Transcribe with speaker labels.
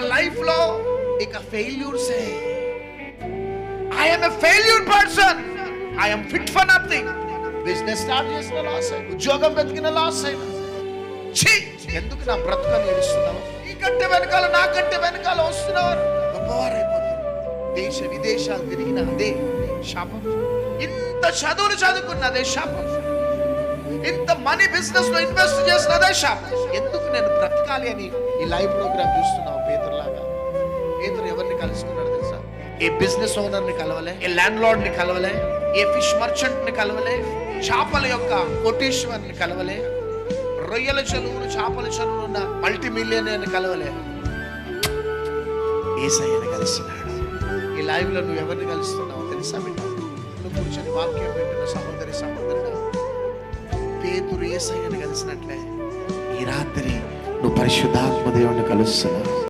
Speaker 1: ఆ లైఫ్లో ఇక ఫెయిల్యూర్సే I'm a failure person I'm fit for nothing business start చేసిన లాస్ ఉద్యోగం వెతికిన లాస్ ఛీ! ఎందుకు నా బ్రతుకని ఏడుస్తున్నావు? ఈ కట్టె వెనకాల నా వెనకాల వస్తున్నవారు గొప్పవారైపోతారు. దేశ విదేశాలు తిరిగిన అదే శాపం. ఇంత చదువులు చదువుకున్న అదే శాపం. ఇంత మనీ బిజినెస్లో ఇన్వెస్ట్ చేసిన అదే శాపం. ఎందుకు నేను బ్రతకాలి అని ఈ లైవ్ ప్రోగ్రామ్ చూస్తున్నావు పేద ఎవరిని తెలుసా? ఏ బిజినెస్ ఓనర్ని కలవలే ఏ ల్యాండ్ లార్డ్ని కలవలే ఏ ఫిష్ మర్చెంట్ని కలవలే చేపల యొక్క కోటేశ్వర్ని కలవలే రొయ్యల చెరువులు చేపల చెరువులు ఉన్న మల్టీ మిలియనర్ని కలవలే. ఏసయ్యని కలిసినాడు ఈ లైవ్లో నువ్వు ఎవరిని కలుస్తున్నావు తెలుసా బిడ్డ? నువ్వు కూర్చొని వాక్యం పెట్టిన సహోదరి సహోదరుడు? పేతురు ఏసయ్యని కలిసినట్లే. ఈ రాత్రి నువ్వు పరిశుద్ధాత్మ దేవుణ్ణి కలుస్తున్నావు.